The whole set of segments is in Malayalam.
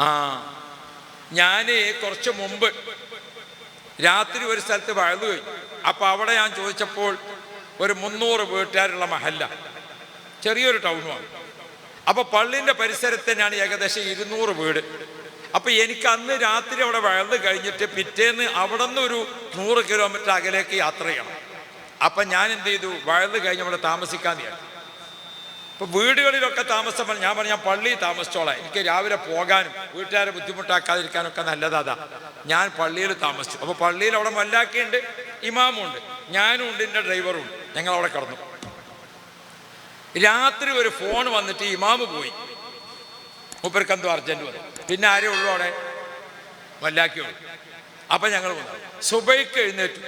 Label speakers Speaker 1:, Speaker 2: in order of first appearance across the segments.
Speaker 1: ആ ഞാൻ കുറച്ച് മുമ്പ് രാത്രി ഒരു സ്ഥലത്ത് വഴുതു കഴിഞ്ഞു അപ്പോൾ അവിടെ ഞാൻ ചോദിച്ചപ്പോൾ ഒരു മുന്നൂറ് വീട്ടുകാരുള്ള മഹല്ല. ചെറിയൊരു ടൗണുമാണ് അപ്പോൾ പള്ളിന്റെ പരിസരത്ത് തന്നെയാണ് ഏകദേശം ഇരുന്നൂറ് വീട്. അപ്പോൾ എനിക്ക് അന്ന് രാത്രി അവിടെ വഴുതു കഴിഞ്ഞിട്ട് പിറ്റേന്ന് അവിടെ നിന്ന് ഒരു നൂറ് കിലോമീറ്റർ അകലേക്ക് യാത്ര ചെയ്യണം. അപ്പം ഞാൻ എന്ത് ചെയ്തു? വഴുതു കഴിഞ്ഞ് അവിടെ താമസിക്കാൻ വിചാരിച്ചു ഇപ്പൊ വീടുകളിലൊക്കെ താമസം ഞാൻ പറഞ്ഞാൽ പള്ളി താമസിച്ചോളാം. എനിക്ക് രാവിലെ പോകാനും വീട്ടുകാരെ ബുദ്ധിമുട്ടാക്കാതിരിക്കാനും ഒക്കെ നല്ലതാ ഞാൻ പള്ളിയിൽ താമസിച്ചു. അപ്പോൾ പള്ളിയിൽ അവിടെ മല്ലാക്കിയുണ്ട് ഇമാമും ഉണ്ട് ഞാനും ഉണ്ട് എന്റെ ഡ്രൈവറും ഉണ്ട്. ഞങ്ങൾ അവിടെ കിടന്നു. രാത്രി ഒരു ഫോൺ വന്നിട്ട് ഇമാമ് പോയി. മൂപ്പർക്ക് എന്തോ അർജന്റ് വന്നു. പിന്നെ ആരേ ഉള്ളൂ അവിടെ? മല്ലാക്കിയുള്ളൂ അപ്പൊ ഞങ്ങൾ വന്നു. സുബൈക്ക് എഴുന്നേറ്റു.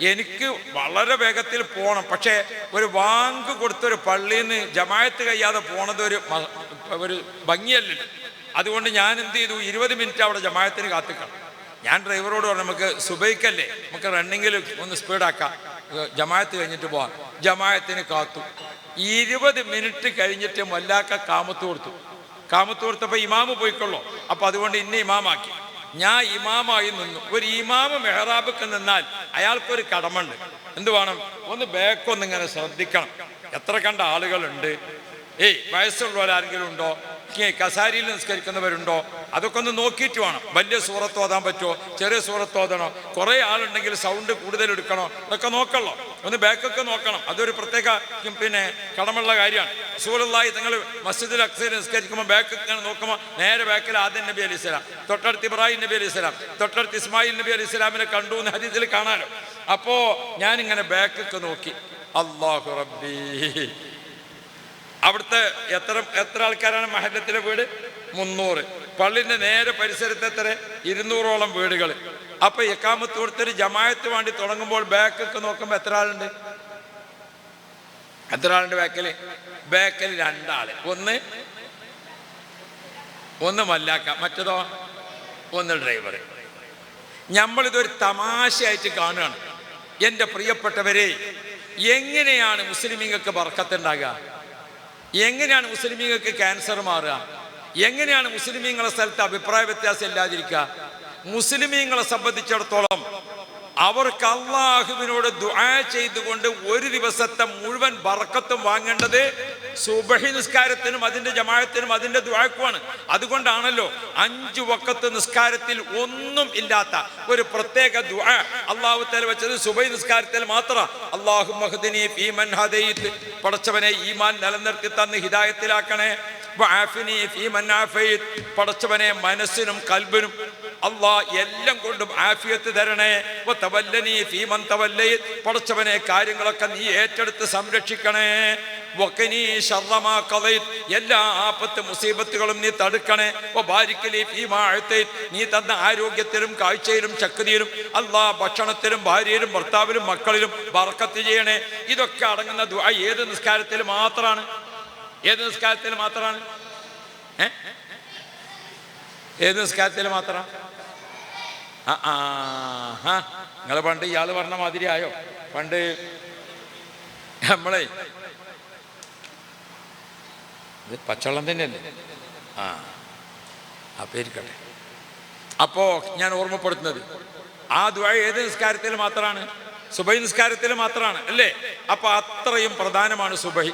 Speaker 1: എനിക്ക് വളരെ വേഗത്തിൽ പോകണം പക്ഷേ ഒരു വാങ്ക് കൊടുത്തൊരു പള്ളിയിൽ നിന്ന് ജമായത്ത് കഴിയാതെ പോണത് ഒരു ഒരു ഭംഗിയല്ല. അതുകൊണ്ട് ഞാൻ എന്ത് ചെയ്തു? ഇരുപത് മിനിറ്റ് അവിടെ ജമായത്തിന് കാത്തിക്കണം. ഞാൻ ഡ്രൈവറോട് പറഞ്ഞു നമുക്ക് സുബൈക്കല്ലേ? നമുക്ക് റണ്ണിങ്ങിൽ ഒന്ന് സ്പീഡാക്കാം. ജമായത്ത് കഴിഞ്ഞിട്ട് പോവാം. ജമായത്തിന് കാത്തു. ഇരുപത് മിനിറ്റ് കഴിഞ്ഞിട്ട് മല്ലാക്ക കാമത്ത് കൊടുത്തു. കാമത്ത് കൊടുത്തപ്പോൾ ഇമാമ് പോയിക്കൊള്ളു? അപ്പോൾ അതുകൊണ്ട് ഇന്നെ ഇമാമാക്കി. ഞാൻ ഇമാമായി നിന്നു. ഒരു ഇമാമ മെഹറാബിക്ക് നിന്നാൽ അയാൾക്കൊരു കടമുണ്ട് എന്ത് വേണം? ഒന്ന് ബാക്കൊന്ന് ഇങ്ങനെ ശ്രദ്ധിക്കണം. എത്ര കണ്ട ആളുകളുണ്ട്? ഏയ് വയസ്സുള്ളവരാരെങ്കിലും ഉണ്ടോ? കസാരിയിൽ നിസ്കരിക്കുന്നവരുണ്ടോ? അതൊക്കെ ഒന്ന് നോക്കിയിട്ട് വേണം. വലിയ സൂറത്ത് ഓതാൻ പറ്റുമോ? ചെറിയ സൂറത്ത് ഓതണോ? കുറേ ആളുണ്ടെങ്കിൽ സൗണ്ട് കൂടുതൽ എടുക്കണോ? അതൊക്കെ നോക്കണല്ലോ. ഒന്ന് ബാക്കൊക്കെ നോക്കണം. അതൊരു പ്രത്യേക പിന്നെ കടമുള്ള കാര്യമാണ്. സൂറുള്ളായി നിങ്ങൾ മസ്ജിദിൽ അക്സയിൽ നിസ്കരിക്കുമ്പോൾ ബാക്ക് ഇങ്ങനെ നോക്കുമ്പോൾ നേരെ ബാക്കിൽ ആദ്യം നബി അലി ഇസ്ലാം തൊട്ടടുത്ത് ഇബ്രാഹിം നബി അലി ഇസ്ലാം തൊട്ടടുത്ത് ഇസ്മായിൽ നബി അലി ഇസ്ലാമിനെ കണ്ടു എന്ന് ഹദീസിൽ കാണാലോ. അപ്പോൾ ഞാനിങ്ങനെ ബാക്കൊക്കെ നോക്കി. അള്ളാഹു റബ്ബി. അവിടുത്തെ എത്ര എത്ര ആൾക്കാരാണ് മഹല്ലത്തിലെ വീട്? മുന്നൂറ്. പള്ളിന്റെ നേരെ പരിസരത്ത് എത്ര? ഇരുന്നൂറോളം വീടുകൾ അപ്പൊ എക്കാമത്ത് കൊടുത്തൊരു ജമായത്ത് വേണ്ടി തുടങ്ങുമ്പോൾ ബാക്കൊക്കെ നോക്കുമ്പോൾ എത്ര ആളുണ്ട്? എത്ര ആളുണ്ട് ബാക്കിൽ ബാക്കിൽ രണ്ടാൾ. ഒന്ന് ഒന്ന് മല്ലാക്ക മറ്റതോ? ഒന്ന് ഡ്രൈവർ നമ്മളിതൊരു തമാശയായിട്ട് കാണുകയാണ്. എന്റെ പ്രിയപ്പെട്ടവരെ എങ്ങനെയാണ് മുസ്ലിമീങ്ങൾക്ക് ബർക്കത്തുണ്ടാകുക? എങ്ങനെയാണ് മുസ്ലിമീങ്ങൾക്ക് ക്യാൻസർ മാറുക? എങ്ങനെയാണ് മുസ്ലിമീങ്ങളെ സ്ഥലത്ത് അഭിപ്രായ വ്യത്യാസം ഇല്ലാതിരിക്കുക? മുസ്ലിമീങ്ങളെ സംബന്ധിച്ചിടത്തോളം അവർക്ക് അള്ളാഹുവിനോട് ദുആ ചെയ്തുകൊണ്ട് ഒരു ദിവസത്തെ മുഴുവൻ ബറക്കത്തും വാങ്ങേണ്ടത് സുബഹി നിസ്കാരത്തിനും അതിന്റെ ജമാഅത്തിനും അതിന്റെ ദുആക്കുമാണ് അതുകൊണ്ടാണല്ലോ അഞ്ചു വക്കത്ത് നിസ്കാരത്തിൽ ഒന്നും ഇല്ലാത്ത ഒരു പ്രത്യേക ദുആ അള്ളാഹു തല വെച്ചത് സുബൈ നിസ്കാരത്തിൽ മാത്രം. അള്ളാഹു മഹദിനി പടച്ചവനെ ഈമാൻ നിലനിർത്തി തന്ന് ആഫൈത്ത് പടച്ചവനെ മനസ്സിനും കൽബിനും അള്ളാ എല്ലാം കൊണ്ടും ആഫിയത്ത് തരണേ. തവല്ലനീ ഫീമൻ തവല്ലൈത്. പടച്ചവനെ കാര്യങ്ങളൊക്കെ നീ ഏറ്റെടുത്ത് സംരക്ഷിക്കണേ. വഖനി ശർറമാ കഥയിൽ എല്ലാ ആപത്ത് മുസീബത്തുകളും നീ തടുക്കണേ. വബാരിക്കലി ഫീമാ അഅതൈത് നീ തന്ന ആരോഗ്യത്തിലും കാഴ്ചയിലും ശക്തിയിലും അള്ളാ ഭക്ഷണത്തിലും ഭാര്യയിലും ഭർത്താവിലും മക്കളിലും ബർക്കത്ത് ചെയ്യണേ. ഇതൊക്കെ അടങ്ങുന്ന ഏത് നിസ്കാരത്തിൽ മാത്രമാണ് ഏത് നിസ്കാരത്തിൽ മാത്രമാണ്? ഏത് നിസ്കാരത്തിൽ മാത്രം? ആ നിങ്ങൾ പണ്ട് ഇയാൾ പറഞ്ഞ മാതിരി ആയോ പണ്ട് നമ്മളെ ഇത് പച്ചവെള്ളം തന്നെയല്ലേ? ആ ആ പേരിക്കട്ടെ അപ്പോ ഞാൻ ഓർമ്മപ്പെടുത്തുന്നത് ആ ദ്വയ ഏത് നിസ്കാരത്തിൽ മാത്രമാണ്? സുബൈ നിസ്കാരത്തിൽ മാത്രമാണ് അല്ലേ? അപ്പൊ അത്രയും പ്രധാനമാണ് സുബൈ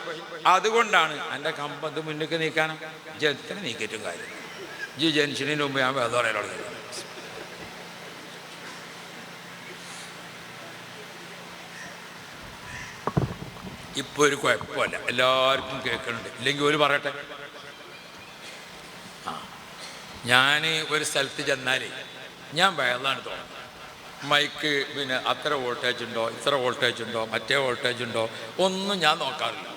Speaker 1: അതുകൊണ്ടാണ് എന്റെ കമ്പത്ത് മുന്നിലേക്ക് നീക്കാനും ജനത്തിന് നീക്കിയിട്ടും കാര്യം. ജി ജനിച്ചതിന് മുമ്പ് ഞാൻ വേദ പറയലുള്ളത് ഇപ്പൊ ഒരു കുഴപ്പമില്ല. എല്ലാവർക്കും കേൾക്കുന്നുണ്ട് ഇല്ലെങ്കിൽ ഒരു പറയട്ടെ. ഞാൻ ഒരു സ്ഥലത്ത് ചെന്നാലേ ഞാൻ വേദാണ് തോന്നുന്നത്. മൈക്ക് പിന്നെ അത്ര വോൾട്ടേജ് ഉണ്ടോ ഇത്ര വോൾട്ടേജ് ഉണ്ടോ മറ്റേ വോൾട്ടേജ് ഉണ്ടോ ഒന്നും ഞാൻ നോക്കാറില്ല.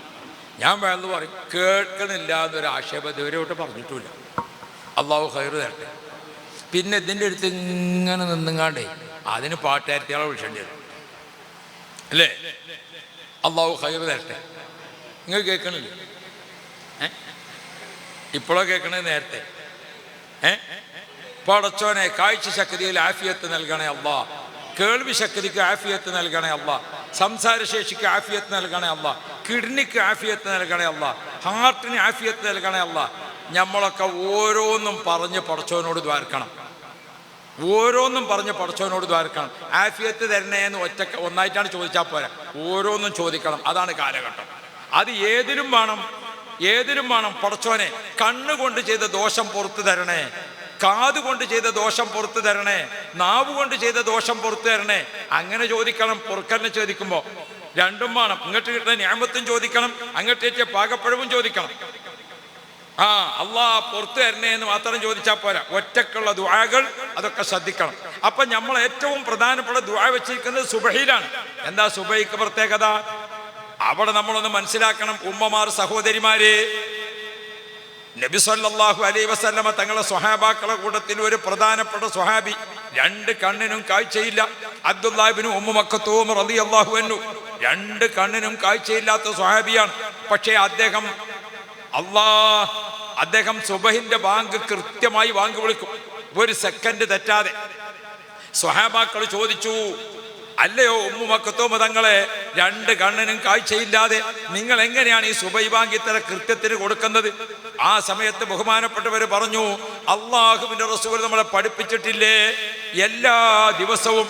Speaker 1: ഞാൻ വേണമെന്ന് പറയും കേൾക്കണില്ല എന്നൊരു ആക്ഷേപം ഇതുവരെയോട്ട് പറഞ്ഞിട്ടുമില്ല. അള്ളാഹു ഹൈറ് തരട്ടെ. പിന്നെ ഇതിന്റെ അടുത്ത് ഇങ്ങനെ നിന്നുങ്ങാണ്ടേ അതിന് പാട്ടുകാരത്തിയാളെ വിളിച്ചേണ്ടി വരും. അല്ലേ? അള്ളാഹു ഹൈറ് തരട്ടെ. നിങ്ങൾ കേൾക്കണില്ലേ? ഏ? ഇപ്പോഴോ കേൾക്കണത് നേരത്തെ. ഏ? പടച്ചോനെ കാഴ്ച ശക്തിയിൽ ആഫിയത്ത് നൽകണേ അല്ല. കേൾവി ശക്തിക്ക് ആഫിയത്ത് നൽകണേ അല്ല. സംസാരശേഷിക്ക് ആഫിയത്ത് നൽകണേ അല്ല. കിഡ്നിക്ക് ആഫിയത്ത് നൽകണേ അല്ല. ഹാർട്ടിന് ആഫിയത്ത് നൽകണേ അല്ല. നമ്മളൊക്കെ ഓരോന്നും പറഞ്ഞ് പടച്ചോനോട് ദ്വാർക്കണം ഓരോന്നും പറഞ്ഞ് പടച്ചവനോട് ദ്വാരക്കണം. ആഫിയത്ത് തരണേ എന്ന് ഒറ്റ ഒന്നായിട്ടാണ് ചോദിച്ചാൽ പോരാ. ഓരോന്നും ചോദിക്കണം. അതാണ് കാലഘട്ടം. അത് ഏതിലും വേണം. ഏതിലും വേണം. പടച്ചോനെ കണ്ണുകൊണ്ട് ചെയ്ത ദോഷം പുറത്തു തരണേ. കാത് കൊണ്ട് ചെയ്ത ദോഷം പുറത്തു തരണേ നാവ് കൊണ്ട് ചെയ്ത ദോഷം പുറത്തു തരണേ. അങ്ങനെ ചോദിക്കണം പുറക്കറിനെ ചോദിക്കുമ്പോൾ രണ്ടും വേണം. ഇങ്ങോട്ട് കിട്ടുന്ന ഞാമത്തും ചോദിക്കണം അങ്ങോട്ട് എത്തിയ പാകപ്പഴവും ചോദിക്കണം. ആ അള്ളാ പുറത്തു തരണേ എന്ന് മാത്രം ചോദിച്ചാൽ പോരാ. ഒറ്റക്കുള്ള ദുആകൾ അതൊക്കെ ശ്രദ്ധിക്കണം. അപ്പൊ നമ്മൾ ഏറ്റവും പ്രധാനപ്പെട്ട ദുആ വെച്ചിരിക്കുന്നത് സുബഹിയിലാണ്. എന്താ സുബഹിക്ക് പ്രത്യേകത? അവിടെ നമ്മളൊന്ന് മനസ്സിലാക്കണം ഉമ്മമാർ സഹോദരിമാര് നബി സല്ലാഹു അലൈ വസല്ലമ തങ്ങളെ സ്വഹാബാക്കളെ കൂട്ടത്തിൽ ഒരു പ്രധാനപ്പെട്ട സ്വഹാബി. രണ്ട് കണ്ണിനും കാഴ്ചയില്ല. അബ്ദുല്ലാഹിബിനും ഉമ്മ മക്കത്തൂം റളിയല്ലാഹു എന്നു രണ്ട് കണ്ണിനും കാഴ്ചയില്ലാത്ത സ്വഹാബിയാണ്. പക്ഷേ അദ്ദേഹം അള്ളാ അദ്ദേഹം സുബഹിന്റെ ബാങ്ക് കൃത്യമായി വാങ്ങി വിളിക്കും. ഒരു സെക്കൻഡ് തെറ്റാതെ. സ്വഹാബാക്കൾ ചോദിച്ചു അല്ലയോ ഉമ്മു മക്കത്തോമ തങ്ങളെ രണ്ട് കണ്ണിനും കാഴ്ചയില്ലാതെ നിങ്ങൾ എങ്ങനെയാണ് ഈ സുബൈ ബാങ്ക് ഇത്ര കൃത്യത്തിന് കൊടുക്കുന്നത്? ആ സമയത്ത് ബഹുമാനപ്പെട്ടവർ പറഞ്ഞു അള്ളാഹുവിന്റെ റസൂൽ നമ്മളെ പഠിപ്പിച്ചിട്ടില്ലേ? എല്ലാ ദിവസവും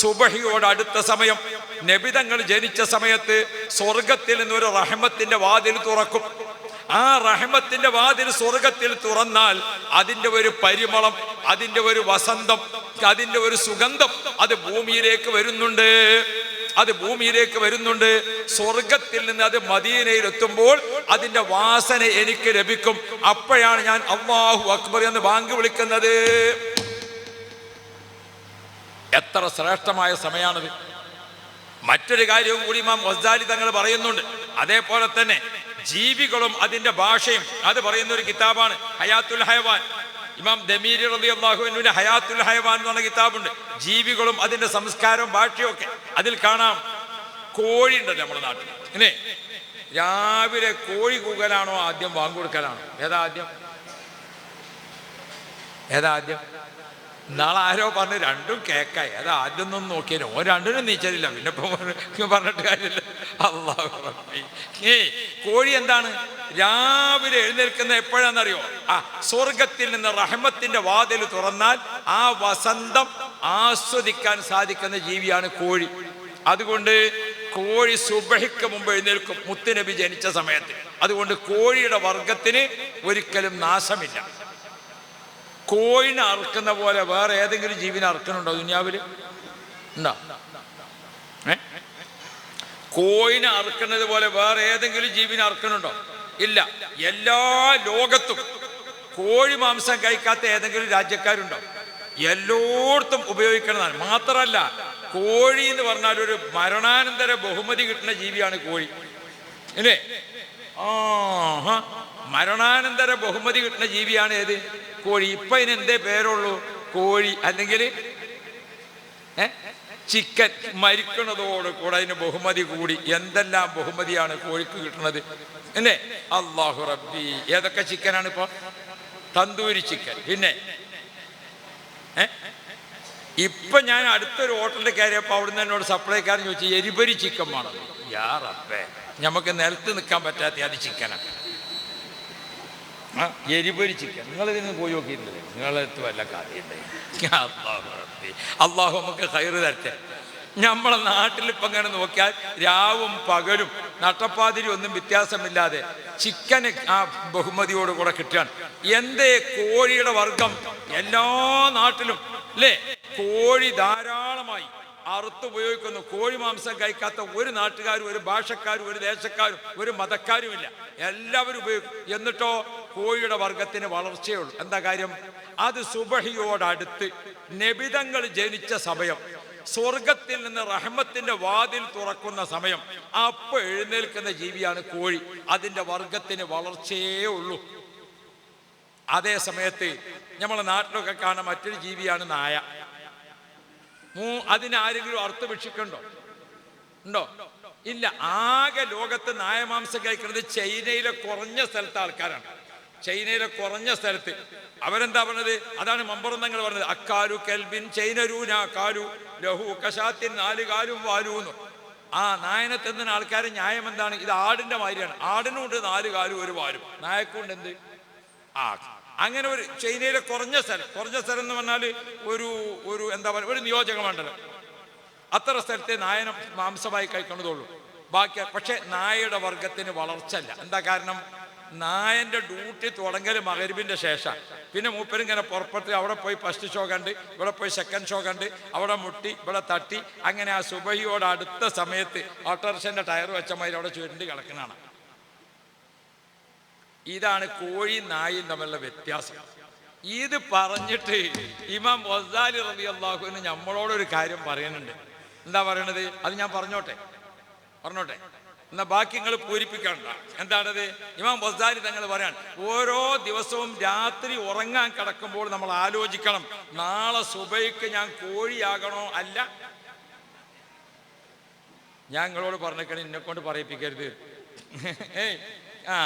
Speaker 1: സുബഹിയോട് അടുത്ത സമയം നബിതങ്ങൾ ജനിച്ച സമയത്ത് സ്വർഗത്തിൽ നിന്നൊരു റഹമത്തിന്റെ വാതിൽ തുറക്കും. ആ റഹ്മത്തിന്റെ വാതിൽ സ്വർഗത്തിൽ തുറന്നാൽ അതിന്റെ ഒരു പരിമളം അതിന്റെ ഒരു വസന്തം അതിന്റെ ഒരു സുഗന്ധം അത് ഭൂമിയിലേക്ക് വരുന്നുണ്ട്. അത് ഭൂമിയിലേക്ക് വരുന്നുണ്ട്. സ്വർഗത്തിൽ നിന്ന് അത് മദീനയിൽ എത്തുമ്പോൾ അതിന്റെ വാസന എനിക്ക് ലഭിക്കും. അപ്പോഴാണ് ഞാൻ അള്ളാഹു അക്ബർ എന്ന് ബാങ്ക് വിളിക്കുന്നത്. എത്ര ശ്രേഷ്ഠമായ സമയമാണത് മറ്റൊരു കാര്യവും കൂടി മാം വസ്ദാലി തങ്ങൾ പറയുന്നുണ്ട്. അതേപോലെ തന്നെ ജീവികളും അതിന്റെ ഭാഷയും. അത് പറയുന്ന ഒരു കിതാബാണ് ഹയാത്തുൽ ഹയവാൻ. ഇമാം ദമീരി റബി അള്ളാഹുവിന്റെ ഹയാത്തുൽ ഹയവാൻ എന്ന് പറഞ്ഞ കിതാബുണ്ട്. ജീവികളും അതിന്റെ സംസ്കാരവും ഭാഷയും ഒക്കെ അതിൽ കാണാം. കോഴി ഉണ്ടല്ലോ നമ്മുടെ നാട്ടിൽ. ഇല്ലേ? രാവിലെ കോഴി കൂകലാണോ ആദ്യം വാങ്ങുകൊടുക്കലാണോ ഏതാ ആദ്യം? ഏതാ ആദ്യം? നാളെ ആരോ പറഞ്ഞു രണ്ടും കേക്കായി. അത് ആദ്യം ഒന്നും നോക്കിയാലും ഓ രണ്ടിനും നീച്ചതില്ല പിന്നെ പറഞ്ഞിട്ട് കാര്യമില്ല. അള്ളാഹു. ഏയ് കോഴി എന്താണ്? രാവിലെ എഴുന്നേൽക്കുന്ന എപ്പോഴാണെന്നറിയോ? ആ സ്വർഗത്തിൽ നിന്ന് റഹ്മത്തിന്റെ വാതിൽ തുറന്നാൽ ആ വസന്തം ആസ്വദിക്കാൻ സാധിക്കുന്ന ജീവിയാണ് കോഴി. അതുകൊണ്ട് കോഴി സുബഹിക്ക് മുമ്പ് എഴുന്നേൽക്കും. മുത്തുനബി ജനിച്ച സമയത്ത്. അതുകൊണ്ട് കോഴിയുടെ വർഗത്തിന് ഒരിക്കലും നാശമില്ല. കോഴിനെ അറുക്കുന്ന പോലെ വേറെ ഏതെങ്കിലും ജീവിനെ അറുക്കണുണ്ടോ ദുനിയാവിൽ ഉണ്ടോ? ഏ? കോഴിനെ അറുക്കുന്നത് പോലെ വേറെ ഏതെങ്കിലും ജീവിനെ അറുക്കണുണ്ടോ? ഇല്ല. എല്ലാ ലോകത്തും കോഴി മാംസം കഴിക്കാത്ത ഏതെങ്കിലും രാജ്യക്കാരുണ്ടോ? എല്ലായിടത്തും ഉപയോഗിക്കുന്നതാണ് മാത്രമല്ല കോഴി എന്ന് പറഞ്ഞാൽ ഒരു മരണാനന്തര ബഹുമതി കിട്ടുന്ന ജീവിയാണ് കോഴി. ഇല്ലേ? ആ മരണാനന്തര ബഹുമതി കിട്ടുന്ന ജീവിയാണ് ഏത്? കോഴി. ഇപ്പൊ ഇതിന് എന്തേ പേരുള്ളൂ? കോഴി അല്ലെങ്കിൽ ചിക്കൻ. മരിക്കണതോട് കൂടെ അതിന് ബഹുമതി കൂടി. എന്തെല്ലാം ബഹുമതിയാണ് കോഴിക്ക് കിട്ടുന്നത് അല്ലേ അള്ളാഹു റബ്ബി. ഏതൊക്കെ ചിക്കനാണ് ഇപ്പൊ? തന്തൂരി ചിക്കൻ. പിന്നെ ഇപ്പൊ ഞാൻ അടുത്തൊരു ഹോട്ടലിൽ കയറിയപ്പോൾ അവിടുന്ന് എന്നോട് സപ്ലൈക്കാരൻ ചോദിച്ചു എരിപരി ചിക്കൻ വേണം. യാ നമുക്ക് നിലത്ത് നിൽക്കാൻ പറ്റാത്ത അത് ചിക്കനാണ്. ആ എരിപൊരി ചിക്കൻ നിങ്ങൾ ഇതിന് പോയി നോക്കിയിട്ടില്ലേ? നിങ്ങളെടുത്ത് വല്ല കാര്യമുണ്ട് അള്ളാഹു നമുക്ക് കയറ് തരട്ടെ. നമ്മളെ നാട്ടിൽ ഇപ്പം ഇങ്ങനെ നോക്കിയാൽ രാവും പകലും നട്ടപ്പാതിരി ഒന്നും വ്യത്യാസമില്ലാതെ ചിക്കന് ആ ബഹുമതിയോട് കൂടെ കിട്ടുകയാണ്. എന്തേ കോഴിയുടെ വർഗം? എല്ലാ നാട്ടിലും അല്ലേ കോഴി ധാരാളമായി അറുത്ത് ഉപയോഗിക്കുന്നു. കോഴി മാംസം കഴിക്കാത്ത ഒരു നാട്ടുകാരും ഒരു ഭാഷക്കാരും ഒരു ദേശക്കാരും ഒരു മതക്കാരുമില്ല എല്ലാവരും ഉപയോഗിക്കും. എന്നിട്ടോ കോഴിയുടെ വർഗത്തിന് വളർച്ചയുള്ളൂ. എന്താ കാര്യം? അത് സുബഹിയോടടുത്ത് നബിതങ്ങൾ ജനിച്ച സമയം സ്വർഗത്തിൽ നിന്ന് റഹ്മത്തിന്റെ വാതിൽ തുറക്കുന്ന സമയം അപ്പൊ എഴുന്നേൽക്കുന്ന ജീവിയാണ് കോഴി. അതിന്റെ വർഗത്തിന് വളർച്ചയേ ഉള്ളൂ. അതേ സമയത്ത് നമ്മളെ നാട്ടിലൊക്കെ കാണുന്ന മറ്റൊരു ജീവിയാണ് നായ. മൂ അതിനാരെങ്കിലും അർത്ഥ വീക്ഷിക്കണ്ടോ ഉണ്ടോ? ഇല്ല ആകെ ലോകത്ത് നായമാംസം കഴിക്കുന്നത് ചൈനയിലെ കുറഞ്ഞ സ്ഥലത്തെ ആൾക്കാരാണ്. ചൈനയിലെ കുറഞ്ഞ സ്ഥലത്ത്. അവരെന്താ പറഞ്ഞത്? അതാണ് മമ്പറന്നങ്ങൾ പറഞ്ഞത്. അക്കാരു കെൽബിൻ ചൈനരൂന കാലു ലഹു കഷാത്തിൻ നാല് കാലും വാലു എന്ന്. ആ നായനെ തിന്നുന്ന ആൾക്കാരെ ന്യായം എന്താണ്? ഇത് ആടിന്റെ മാതിരിയാണ്. ആടിനുണ്ട് നാല് കാലും ഒരു വാലും. നായക്കുണ്ട് എന്ത്? ആ അങ്ങനെ ഒരു ചൈനയിലെ കുറഞ്ഞ സ്ഥലം കുറഞ്ഞ സ്ഥലം എന്ന് പറഞ്ഞാൽ ഒരു ഒരു എന്താ പറയുക ഒരു നിയോജക മണ്ഡലം. അത്ര സ്ഥലത്തെ നായനെ മാംസമായി കഴിക്കണതുള്ളൂ. ബാക്കി പക്ഷെ നായയുടെ വർഗത്തിന് വളർച്ചല്ല എന്താ കാരണം? നായന്റെ ഡ്യൂട്ടി തുടങ്ങൽ മകരുവിന്റെ ശേഷം പിന്നെ മൂപ്പരും ഇങ്ങനെ പുറപ്പെട്ട് അവിടെ പോയി ഫസ്റ്റ് ഷോ കണ്ട് ഇവിടെ പോയി സെക്കൻഡ് ഷോ കണ്ട് അവിടെ മുട്ടി ഇവിടെ തട്ടി അങ്ങനെ ആ സുബഹിയോട് അടുത്ത സമയത്ത് ഓട്ടോറിക്ഷന്റെ ടയർ വെച്ച അവിടെ ചുരുണ്ടി കിടക്കുന്നതാണ് ഇതാണ് കോഴി നായും തമ്മിലുള്ള വ്യത്യാസം. ഇത് പറഞ്ഞിട്ട് ഇമാം വസാലി റബി അള്ളാഹുവിന് നമ്മളോടൊരു കാര്യം പറയുന്നുണ്ട്. എന്താ പറയണത്? അത് ഞാൻ പറഞ്ഞോട്ടെ? പറഞ്ഞോട്ടെ? എന്നാ ബാക്കി നിങ്ങൾ പൂരിപ്പിക്കണ്ട. എന്താണത്? ഇമാം വസാലി തങ്ങൾ പറയാൻ ഓരോ ദിവസവും രാത്രി ഉറങ്ങാൻ കിടക്കുമ്പോൾ നമ്മൾ ആലോചിക്കണം നാളെ സുബൈക്ക് ഞാൻ കോഴിയാകണോ അല്ല? ഞാൻ നിങ്ങളോട് പറഞ്ഞേക്കണേ എന്നെ കൊണ്ട് പറയിപ്പിക്കരുത്. ഏയ് ആ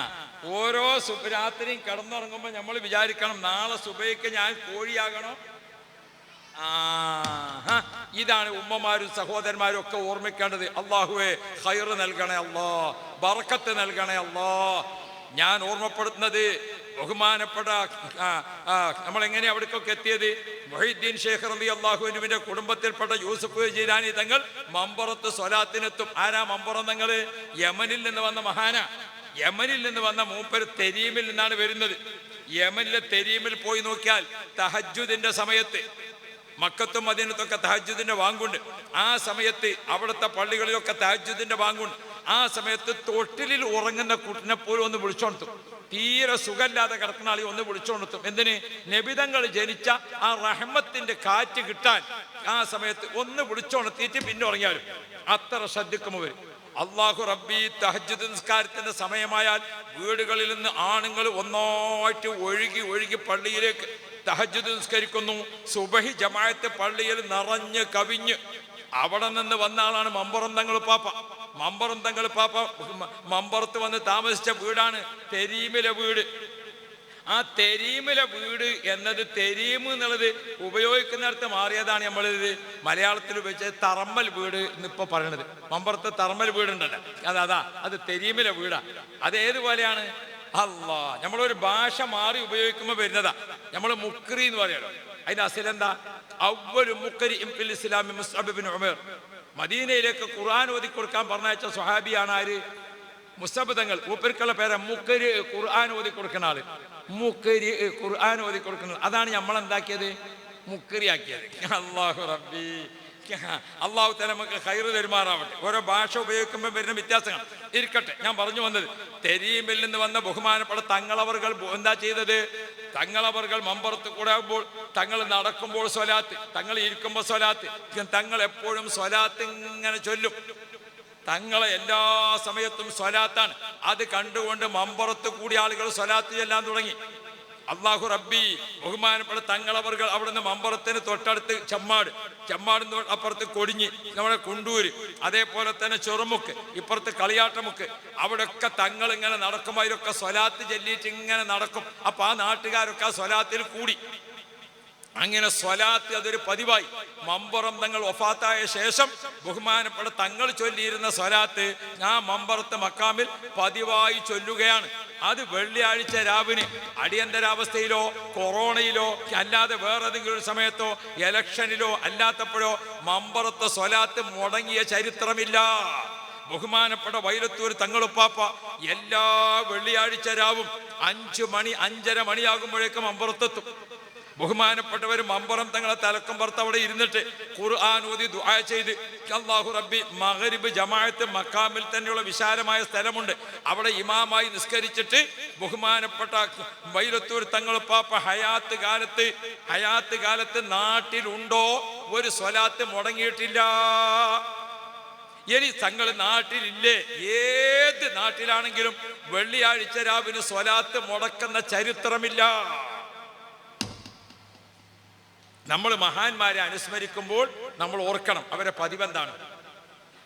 Speaker 1: ഓരോ രാത്രിയും കിടന്നുറങ്ങുമ്പോൾ നമ്മൾ വിചാരിക്കണം നാളെ സുബൈക്ക് ഞാൻ കോഴിയാകണോ? ഇതാണ് ഉമ്മമാരും സഹോദരന്മാരും ഒക്കെ ഓർമ്മിക്കേണ്ടത്. അള്ളാഹുവെ ഹൈറ് നൽകണേ അല്ലോ ബറക്കത്ത് നൽകണേ അല്ലോ ഞാൻ ഓർമ്മപ്പെടുത്തുന്നത് ബഹുമാനപ്പെട്ട നമ്മൾ എങ്ങനെ അവിടേക്കൊക്കെ എത്തിയത്? മൊഹീദ്ദീൻ ഷേഖ് അലി അള്ളാഹുവിനുവിന്റെ കുടുംബത്തിൽപ്പെട്ട യൂസുഫ് ജീരാനി തങ്ങൾ മമ്പറത്ത് സ്വലാത്തിനെത്തും. ആരാ മമ്പറം തങ്ങൾ യമനിൽ നിന്ന് വന്ന മഹാന. യമനിൽ നിന്ന് വന്ന മൂപ്പർ തെരീമിൽ നിന്നാണ് വരുന്നത്. യമനിലെ തെരീമിൽ പോയി നോക്കിയാൽ തഹജുദിന്റെ സമയത്ത് മക്കത്തും മദീനത്തൊക്കെ തഹജുദിന്റെ വാങ്ങുണ്ട് ആ സമയത്ത് അവിടുത്തെ പള്ളികളിലൊക്കെ തഹജുദിന്റെ വാങ്ങുണ്ട് ആ സമയത്ത് തൊട്ടിലിൽ ഉറങ്ങുന്ന കുട്ടിനെ പോലും ഒന്ന് വിളിച്ചോണത്തും തീരെ സുഖമില്ലാതെ കിടക്കുന്ന ആളെ ഒന്ന് വിളിച്ചോണത്തും എന്തിന്? നബിതങ്ങൾ ജനിച്ച ആ റഹ്മത്തിന്റെ കാറ്റ് കിട്ടാൻ ആ സമയത്ത് ഒന്ന് വിളിച്ചോണത്തിയിട്ട് പിന്നെ ഉറങ്ങിയാലും അത്ര ശ്രദ്ധിക്കുമവർ അള്ളാഹു റബ്ബി തഹജ്ജുദ് നിസ്കാരത്തിന്റെ സമയമായാൽ വീടുകളിൽ നിന്ന് ആണുങ്ങൾ ഒന്നായിട്ട് ഒഴുകി ഒഴുകി പള്ളിയിലേക്ക് തഹജ്ജുദ് നിസ്കരിക്കുന്നു. സുബഹി ജമായത്ത് പള്ളിയിൽ നിറഞ്ഞ് കവിഞ്ഞ് അവിടെ നിന്ന് വന്ന ആളാണ് മമ്പറം പാപ്പ. മമ്പറം പാപ്പ മമ്പറത്ത് വന്ന് താമസിച്ച വീടാണ്. തെരീമിലെ വീട്. ആ തെരീമിലെ വീട് എന്നത് തെരീം എന്നുള്ളത് ഉപയോഗിക്കുന്നിടത്ത് മാറിയതാണ് നമ്മളിത് മലയാളത്തിൽ ഉപയോഗിച്ചത് തറമ്മൽ വീട് എന്നിപ്പോ പറയണത്. മമ്പറത്ത് തറമ്മൽ വീടുണ്ടല്ലോ. അതാ അതാ അത് തെരീമിലെ വീടാ. അത് ഏതുപോലെയാണ് അല്ലാ നമ്മളൊരു ഭാഷ മാറി ഉപയോഗിക്കുമ്പോൾ വരുന്നതാ. നമ്മൾ മുക്രി എന്ന് പറയാലോ. അതിന്റെ അസിലെന്താ അവരു മുക്കരി ഇസ്ലാമി ഉമർ. മദീനയിലേക്ക് ഖുർആൻ ഓതി കൊടുക്കാൻ പറഞ്ഞയച്ച സ്വഹാബിയാണ് ആര്? മുസബ് തങ്ങൾ. പേരെ മുക്കര് ഖുർആൻ ഓതി കൊടുക്കുന്ന ആൾ. മുക്കരി ഖുർആൻ ഓതി കൊടുക്കുന്നത്. അതാണ് നമ്മൾ എന്താക്കിയത് മുക്കരിയാക്കിയത് അള്ളാഹു റബ്ബി. അള്ളാഹു തല നമുക്ക് ഹൈറ് തെരുമാറാവട്ടെ. ഓരോ ഭാഷ ഉപയോഗിക്കുമ്പോൾ വരുന്ന വ്യത്യാസങ്ങൾ. ഇരിക്കട്ടെ ഞാൻ പറഞ്ഞു വന്നത്. തെരീമിൽ നിന്ന് വന്ന ബഹുമാനപ്പെട്ട തങ്ങളവറുകൾ എന്താ ചെയ്തത്? തങ്ങളവറുകൾ മമ്പറത്ത് കൂടെ ആകുമ്പോൾ തങ്ങൾ നടക്കുമ്പോൾ സ്വലാത്ത് തങ്ങൾ ഇരിക്കുമ്പോൾ സ്വലാത്ത്. തങ്ങൾ എപ്പോഴും സ്വലാത്ത് ഇങ്ങനെ ചൊല്ലും. തങ്ങളെ എല്ലാ സമയത്തും സ്വലാത്താണ്. അത് കണ്ടുകൊണ്ട് മമ്പറത്ത് കൂടി ആളുകൾ സ്വലാത്ത് ചെല്ലാൻ തുടങ്ങി. അള്ളാഹു റബ്ബി ബഹുമാനപ്പെട്ട തങ്ങളവർകൾ അവിടുന്ന് മമ്പറത്തിന് തൊട്ടടുത്ത് ചെമ്മാട്. ചെമ്മാടിന് അപ്പുറത്ത് കൊടിഞ്ഞ് നമ്മുടെ കുണ്ടൂര് അതേപോലെ തന്നെ ചെറുമുക്ക് ഇപ്പുറത്ത് കളിയാട്ടമുക്ക്. അവിടെയൊക്കെ തങ്ങൾ ഇങ്ങനെ നടക്കുമ്പോൾ അതിലൊക്കെ സ്വലാത്ത് ചെല്ലിയിട്ട് ഇങ്ങനെ നടക്കും. അപ്പൊ ആ നാട്ടുകാരൊക്കെ ആ സ്വലാത്തിൽ കൂടി. അങ്ങനെ സ്വലാത്ത് അതൊരു പതിവായി. മമ്പറം തങ്ങൾ ഒഫാത്തായ ശേഷം ബഹുമാനപ്പെട്ട തങ്ങൾ ചൊല്ലിയിരുന്ന സ്വലാത്ത് ആ മമ്പറത്ത് മക്കാമിൽ പതിവായി ചൊല്ലുകയാണ്. അത് വെള്ളിയാഴ്ച രാവിന് അടിയന്തരാവസ്ഥയിലോ കൊറോണയിലോ അല്ലാതെ വേറെ ഏതെങ്കിലും സമയത്തോ എലക്ഷനിലോ അല്ലാത്തപ്പോഴോ മമ്പറത്ത് സ്വലാത്ത് മുടങ്ങിയ ചരിത്രമില്ല. ബഹുമാനപ്പെട്ട വൈലത്തൂർ തങ്ങളുപ്പാപ്പ എല്ലാ വെള്ളിയാഴ്ച രാവും അഞ്ചു മണി അഞ്ചര മണിയാകുമ്പോഴേക്കും അമ്പറത്തെത്തും ബഹുമാനപ്പെട്ടവർ മമ്പറം തങ്ങളെ തലക്കം പുറത്ത് അവിടെ ഇരുന്നിട്ട് ഖുർആൻ ഓതി ദുആ ചെയ്ത്. അള്ളാഹു റബ്ബി മഹരിബ് ജമാഅത്ത് മക്കാമിൽ തന്നെയുള്ള വിശാലമായ സ്ഥലമുണ്ട്. അവിടെ ഇമാമായി നിസ്കരിച്ചിട്ട് ബഹുമാനപ്പെട്ട തങ്ങൾ പാപ്പ ഹയാത്ത് കാലത്ത് ഹയാത്ത് കാലത്ത് നാട്ടിലുണ്ടോ? ഒരു സ്വലാത്ത് മുടങ്ങിയിട്ടില്ല. ഇനി തങ്ങൾ നാട്ടിലില്ലേ? ഏത് നാട്ടിലാണെങ്കിലും വെള്ളിയാഴ്ച രാവിലെ സ്വലാത്ത് മുടക്കുന്ന ചരിത്രമില്ല. നമ്മൾ മഹാന്മാരെ അനുസ്മരിക്കുമ്പോൾ നമ്മൾ ഓർക്കണം അവരെ പതിവെന്താണ്.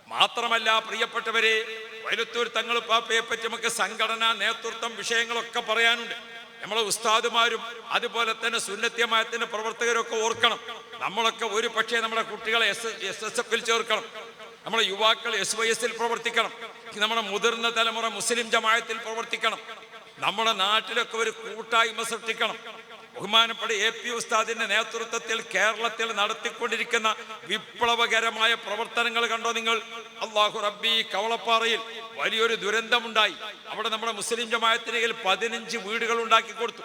Speaker 1: മാത്രമല്ല പ്രിയപ്പെട്ടവരെ വൈലത്തൂർ തങ്ങൾ പാപ്പയെ പറ്റി നമുക്ക് സംഘടന നേതൃത്വം വിഷയങ്ങളൊക്കെ പറയാനുണ്ട്. നമ്മളെ ഉസ്താദുമാരും അതുപോലെ തന്നെ സുന്നത്യമായത്തിന്റെ പ്രവർത്തകരൊക്കെ ഓർക്കണം. നമ്മളൊക്കെ ഒരു പക്ഷേ നമ്മുടെ കുട്ടികളെ എസ് എസ് എസ് എഫിൽ ചേർക്കണം. നമ്മുടെ യുവാക്കൾ എസ് വൈ എസിൽ പ്രവർത്തിക്കണം. നമ്മുടെ മുതിർന്ന തലമുറ മുസ്ലിം ജമായത്തിൽ പ്രവർത്തിക്കണം. നമ്മുടെ നാട്ടിലൊക്കെ ഒരു കൂട്ടായ്മ സൃഷ്ടിക്കണം. ബഹുമാനപ്പെട്ട എ പി ഉസ്താദിന്റെ നേതൃത്വത്തിൽ കേരളത്തിൽ നടത്തിക്കൊണ്ടിരിക്കുന്ന വിപ്ലവകരമായ പ്രവർത്തനങ്ങൾ കണ്ടോ നിങ്ങൾ? അള്ളാഹു റബ്ബി കവളപ്പാറയിൽ വലിയൊരു ദുരന്തമുണ്ടായി. അവിടെ നമ്മുടെ മുസ്ലിം ജമായത്തിന് പതിനഞ്ച് വീടുകൾ ഉണ്ടാക്കി കൊടുത്തു.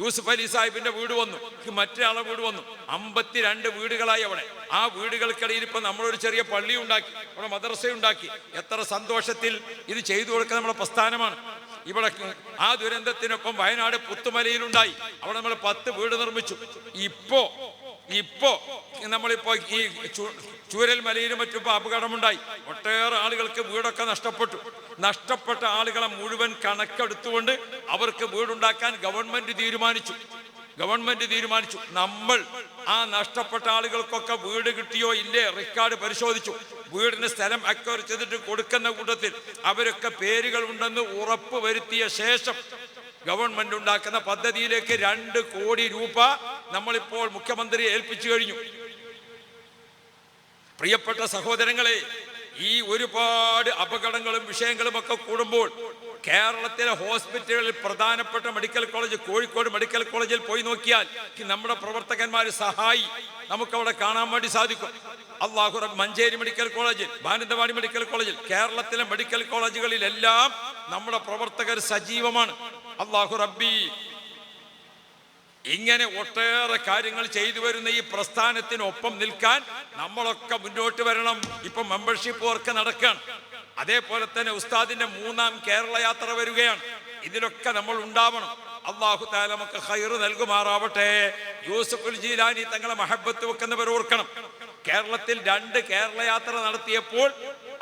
Speaker 1: യൂസുഫ് അലി സാഹിബിന്റെ വീട് വന്നു. മറ്റൊരാളെ വീട് വന്നു. അമ്പത്തിരണ്ട് വീടുകളായി അവിടെ. ആ വീടുകൾക്കിടയിൽ ഇപ്പൊ നമ്മളൊരു ചെറിയ പള്ളി ഉണ്ടാക്കി അവിടെ മദ്രസ ഉണ്ടാക്കി എത്ര സന്തോഷത്തിൽ ഇത് ചെയ്തു കൊടുക്കുന്ന നമ്മുടെ പ്രസ്ഥാനമാണ്. ഇവിടെ ആ ദുരന്തത്തിനൊപ്പം വയനാട് പുത്തുമലയിലുണ്ടായി. അവിടെ നമ്മൾ പത്ത് വീട് നിർമ്മിച്ചു. ഇപ്പോ ഇപ്പോ നമ്മളിപ്പോ ഈ ചൂരൽ മലയിലും മറ്റും ഇപ്പൊ അപകടമുണ്ടായി. ഒട്ടേറെ ആളുകൾക്ക് വീടൊക്കെ നഷ്ടപ്പെട്ടു. നഷ്ടപ്പെട്ട ആളുകളെ മുഴുവൻ കണക്കെടുത്തുകൊണ്ട് അവർക്ക് വീടുണ്ടാക്കാൻ ഗവൺമെന്റ് തീരുമാനിച്ചു. ഗവൺമെന്റ് തീരുമാനിച്ചു. നമ്മൾ ആ നഷ്ടപ്പെട്ട ആളുകൾക്കൊക്കെ വീട് കിട്ടിയോ ഇല്ലേ? റെക്കോർഡ് പരിശോധിച്ചു. വീടിന് സ്ഥലം അക്വയർ ചെയ്തിട്ട് കൊടുക്കുന്ന കൂട്ടത്തിൽ അവരൊക്കെ പേരുകൾ ഉണ്ടെന്ന് ഉറപ്പ് വരുത്തിയ ശേഷം ഗവൺമെന്റ് ഉണ്ടാക്കുന്ന പദ്ധതിയിലേക്ക് രണ്ട് കോടി രൂപ നമ്മളിപ്പോൾ മുഖ്യമന്ത്രിയെ ഏൽപ്പിച്ചു കഴിഞ്ഞു. പ്രിയപ്പെട്ട സഹോദരങ്ങളെ ഈ ഒരുപാട് അപകടങ്ങളും വിഷയങ്ങളും ഒക്കെ കൂടുമ്പോൾ കേരളത്തിലെ ഹോസ്പിറ്റലുകളിൽ പ്രധാനപ്പെട്ട മെഡിക്കൽ കോളേജ് കോഴിക്കോട് മെഡിക്കൽ കോളേജിൽ പോയി നോക്കിയാൽ നമ്മുടെ പ്രവർത്തകന്മാർ സഹായി. നമുക്കവിടെ കാണാൻ വേണ്ടി സാധിക്കും. അള്ളാഹു മഞ്ചേരി മെഡിക്കൽ കോളേജിൽ മാനന്തവാടി മെഡിക്കൽ കോളേജിൽ കേരളത്തിലെ മെഡിക്കൽ കോളേജുകളിലെല്ലാം നമ്മുടെ പ്രവർത്തകർ സജീവമാണ്. അള്ളാഹു റബ്ബി ഇങ്ങനെ ഒട്ടേറെ കാര്യങ്ങൾ ചെയ്തു വരുന്ന ഈ പ്രസ്ഥാനത്തിനൊപ്പം നിൽക്കാൻ നമ്മളൊക്കെ മുന്നോട്ട് വരണം. ഇപ്പം മെമ്പർഷിപ്പ് വർക്ക് നടക്കുകയാണ് അതേപോലെ തന്നെ ഉസ്താദിന്റെ മൂന്നാം കേരള യാത്ര വരികയാണ്. ഇതിലൊക്കെ നമ്മൾ ഉണ്ടാവണം. അള്ളാഹു നമുക്ക് ഹൈറ് നൽകുമാറാവട്ടെ. യൂസഫുൽ ജീലാനി തങ്ങളെ മഹബത്ത് വെക്കുന്നവർ ഓർക്കണം. കേരളത്തിൽ രണ്ട് കേരളയാത്ര നടത്തിയപ്പോൾ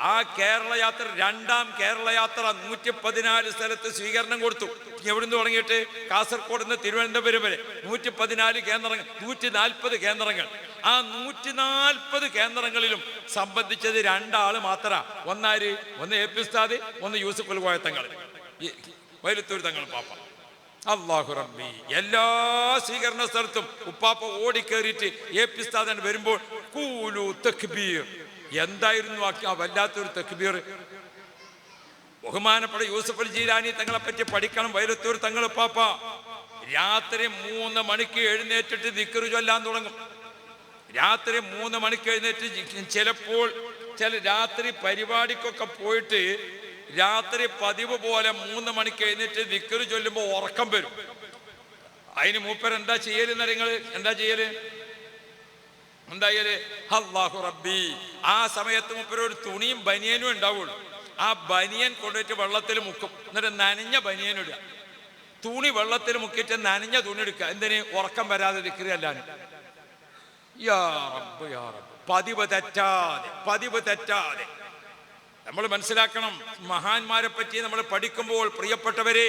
Speaker 1: ആ കേരളയാത്ര രണ്ടാം കേരളയാത്ര നൂറ്റി പതിനാല് സ്ഥലത്ത് സ്വീകരണം കൊടുത്തു. എവിടുന്ന് തുടങ്ങിയിട്ട്? കാസർഗോഡ് നിന്ന് തിരുവനന്തപുരം വരെ. നൂറ്റി പതിനാല് കേന്ദ്രങ്ങൾ നൂറ്റി നാൽപ്പത് കേന്ദ്രങ്ങൾ. ആ നൂറ്റി നാൽപ്പത് കേന്ദ്രങ്ങളിലും സംബന്ധിച്ചത് രണ്ടാൾ മാത്ര. ഒന്നാര്? ഒന്ന് എ പി ഉസ്താദ് ഒന്ന് യൂസുഫ് കോയ തങ്ങൾ വൈലത്തൂർ തങ്ങൾ പാപ്പ. അള്ളാഹു റബ്ബി. എല്ലാ സ്വീകരണ സ്ഥലത്തും ഉപ്പാപ്പ ഓടിക്കേറിയിട്ട് എ പി സ്ഥാദൻ വരുമ്പോൾ കൂലു തക്ബീർ. എന്തായിരുന്നു ആ വല്ലാത്തൊരു തക്ബീർ? ബഹുമാനപ്പെട്ട യൂസഫ് അൽ ജീലാനി തങ്ങളെ പറ്റി പഠിക്കണം. വൈരത്തൂർ തങ്ങൾ പാപ്പ. രാത്രി മൂന്ന് മണിക്ക് എഴുന്നേറ്റിട്ട് ദിക്കറ് ചൊല്ലാൻ തുടങ്ങും. രാത്രി മൂന്ന് മണിക്ക് എഴുന്നേറ്റ് ചിലപ്പോൾ ചില രാത്രി പരിപാടിക്കൊക്കെ പോയിട്ട് രാത്രി പതിവ് പോലെ മൂന്ന് മണിക്ക് എഴുന്നേറ്റ് ദിക്കറ് ചൊല്ലുമ്പോൾ ഉറക്കം വരും. അതിന് മൂപ്പരെന്താ ചെയ്യൽ നിങ്ങൾ എന്താ ചെയ്യൽ? ചെയ്യൽ അള്ളാഹു റബ്ബി ആ സമയത്ത് മുപ്പരൊരു തുണിയും ബനിയനും ഉണ്ടാവുള്ളൂ. ആ ബനിയൻ കൊണ്ടുപോയിട്ട് വെള്ളത്തിൽ മുക്കും. എന്നിട്ട് നനഞ്ഞ ബനിയൻ ഇടുക. തുണി വെള്ളത്തിൽ മുക്കിയിട്ട് നനഞ്ഞ തുണി എടുക്കുക. എന്തിന്? ഉറക്കം വരാതെ ദിക്കറി അല്ലാനും. യാ യാ റബ്ബ്. പതിവ് തെറ്റാതെ പതിവ് തെറ്റാതെ. നമ്മൾ മനസ്സിലാക്കണം മഹാന്മാരെ പറ്റി നമ്മൾ പഠിക്കുമ്പോൾ പ്രിയപ്പെട്ടവരെ